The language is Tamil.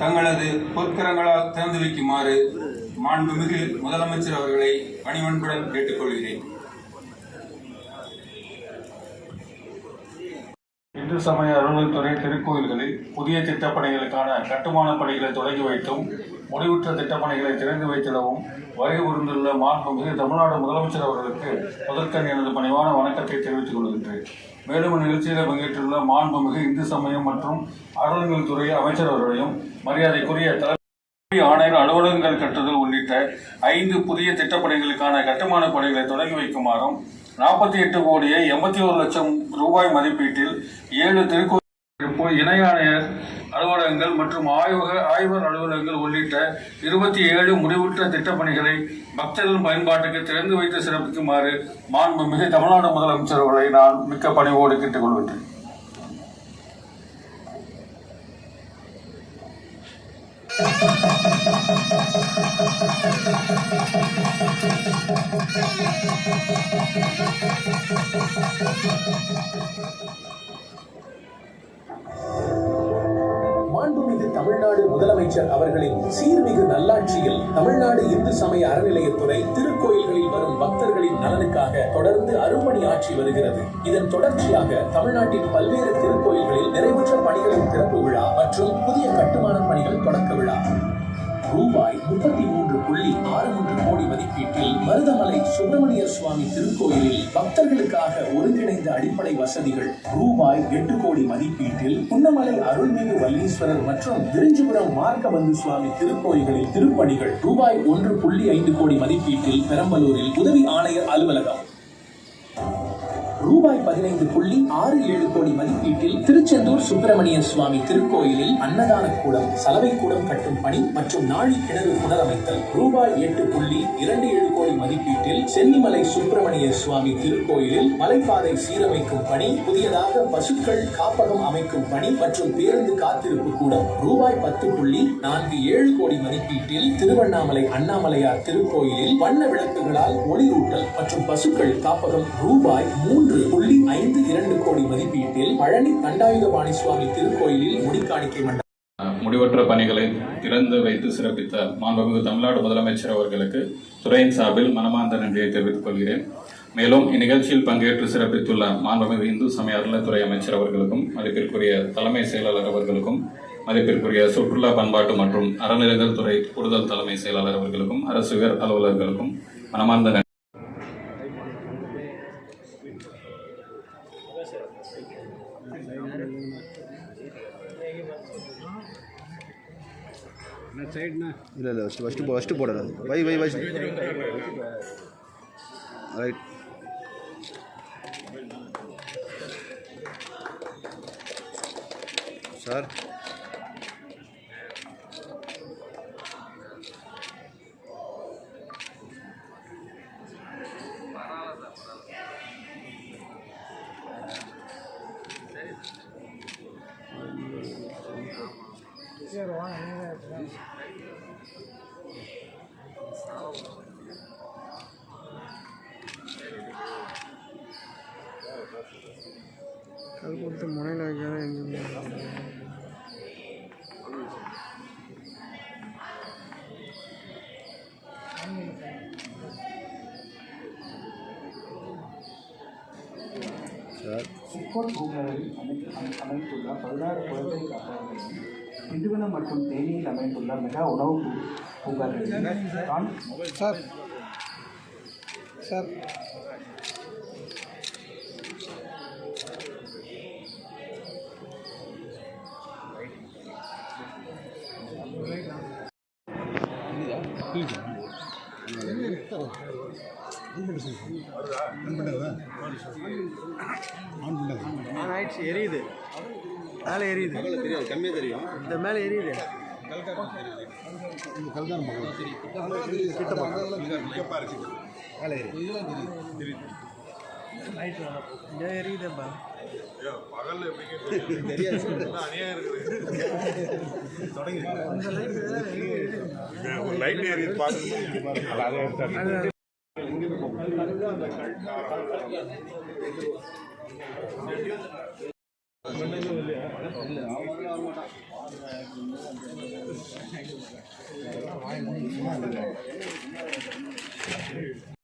தங்களது பொற்கரங்களால் திறந்து வைக்குமாறு மாண்புமிகு முதலமைச்சர் அவர்களை பணிவன்புடன் கேட்டுக்கொள்கிறேன். இந்து சமய அலுவலகத்துறை திருக்கோயில்களில் புதிய திட்டப்பணிகளுக்கான கட்டுமான பணிகளை தொடங்கி வைத்தும் முடிவுற்ற திட்டப்பணிகளை திறந்து வைத்திடவும் வருகை புரிந்துள்ள மாண்புமிகு தமிழ்நாடு முதலமைச்சர் அவர்களுக்கு முதற்கண் எனது பணிவான வணக்கத்தை தெரிவித்துக் கொள்கின்றேன். மேலும் இந்நிகழ்ச்சியில் பங்கேற்றுள்ள மாண்புமிகு இந்து சமயம் மற்றும் அறநிலையங்கள் துறை அமைச்சர் அவர்களையும் மரியாதைக்குரிய தலைமை ஆணையர் அலுவலகங்கள் கட்டுதல் உள்ளிட்ட ஐந்து புதிய திட்டப்பணிகளுக்கான கட்டுமான பணிகளை தொடங்கி வைக்குமாறும் நாற்பத்தி எட்டு கோடியே எண்பத்தி ஒரு லட்சம் ரூபாய் மதிப்பீட்டில் ஏழு திருக்கோயில் இணை ஆணையர் அலுவலகங்கள் மற்றும் ஆய்வக ஆய்வர் அலுவலகங்கள் உள்ளிட்ட இருபத்தி ஏழு முடிவுற்ற திட்டப்பணிகளை பக்தர்கள் பயன்பாட்டுக்கு திறந்து வைத்து சிறப்பிக்குமாறு மாண்புமிகு தமிழ்நாடு முதலமைச்சர் அவர்களை நான் மிக்க பணிவோடு கேட்டுக்கொள்கின்றேன். மாண்புமிகு தமிழ்நாடு முதலமைச்சர் அவர்களின் சீர்மிகு நல்லாட்சியில் தமிழ்நாடு இந்து சமய அறநிலையத்துறை திருக்கோயில்களில் வரும் பக்தர்களின் நலனுக்காக தொடர்ந்து அரும்பணி ஆற்றி வருகிறது. இதன் தொடர்ச்சியாக தமிழ்நாட்டின் பல்வேறு திருக்கோயில்களில் நிறைவுற்ற பணிகளின் திறப்பு விழா மற்றும் புதிய கட்டுமான பணிகள் தொடக்க விழா. ரூபாய் முப்பத்தி மூன்று புள்ளி ஆறு மூன்று கோடி மதிப்பீட்டில் மருதமலை சுப்பிரமணியர் சுவாமி திருக்கோயிலில் பக்தர்களுக்காக ஒருங்கிணைந்த அடிப்படை வசதிகள். ரூபாய் எட்டு கோடி மதிப்பீட்டில் புன்னமலை அருள்மிகு வல்லீஸ்வரர் மற்றும் விரிஞ்சிபுரம் மார்க்கபந்து சுவாமி திருக்கோயில்களில் திருப்பணிகள். ரூபாய் ஒன்று புள்ளி ஐந்து கோடி மதிப்பீட்டில் பெரம்பலூரில் உதவி ஆணையர் அலுவலகம். ரூபாய் பதினைந்து புள்ளி ஆறு ஏழு கோடி மதிப்பீட்டில் திருச்செந்தூர் சுப்பிரமணிய சுவாமி திருக்கோயிலில் அன்னதான கூடம் சலவை கூடம் கட்டும் பணி மற்றும் நாழி கிணறு புனரமைத்தல். ரூபாய் எட்டு புள்ளி இரண்டு ஏழு கோடி மதிப்பீட்டில் சென்னிமலை சுப்பிரமணிய சுவாமி திருக்கோயிலில் மலைப்பாதை சீரமைக்கும் பணி புதியதாக பசுக்கள் காப்பகம் அமைக்கும் பணி மற்றும் பேருந்து காத்திருப்பு கூடம். ரூபாய் பத்து புள்ளி நான்கு ஏழு கோடி மதிப்பீட்டில் திருவண்ணாமலை அண்ணாமலையார் திருக்கோயிலில் வண்ண விளக்குகளால் ஒளிரூட்டல் மற்றும் பசுக்கள் காப்பகம் ரூபாய் மூன்று புள்ளி ஐந்து இரண்டு கோடி மதிப்பீட்டில் பழனி தண்டாயுதபாணி சுவாமி திருக்கோயிலில் முடிக்காணிக்கை மண்டபம். முடிவற்ற பணிகளை திறந்து வைத்து சிறப்பித்த மாண்புமிகு தமிழ்நாடு முதலமைச்சர் அவர்களுக்கு துறையின் சார்பில் மனமார்ந்த நன்றியை தெரிவித்துக் கொள்கிறேன். மேலும் இந்நிகழ்ச்சியில் பங்கேற்று சிறப்பித்துள்ள மாண்புமிகு இந்து சமய அறநிலைத்துறை அமைச்சர் அவர்களுக்கும் மதிப்பிற்குரிய தலைமை செயலாளர் அவர்களுக்கும் மதிப்பிற்குரிய சுற்றுலா பண்பாட்டு மற்றும் அறநிலைகள் துறை கூடுதல் தலைமை செயலாளர் அவர்களுக்கும் அரசு உயர் அலுவலர்களுக்கும் மனமார்ந்த இல்லை இல்லை ஃபஸ்ட்டு ஃபஸ்ட்டு ஃபஸ்ட்டு போடணும் வை வை வை. ரைட் சார் அது கொடுத்து কাল বলতে মনে লাগে যারা ইঞ্জিনিয়ার शिक्षक भूमिका अनेक अनेक पदार्थ திண்டுவனம் மற்றும் தேனியில் அமைந்துள்ள மெகா உணவு பூ- பூங்காக்களில் தான் சார் சார் ஆன் ஆயிடுச்சு எரியுது மேலே எரியுது. தெரியாது கம்மியாக தெரியும். இந்த மேலே எரியுது. கல்காரம் மேலே எரியுது. இங்கே எரியுதப்பா. பகல்ல தெரியாது லைட் இல்லை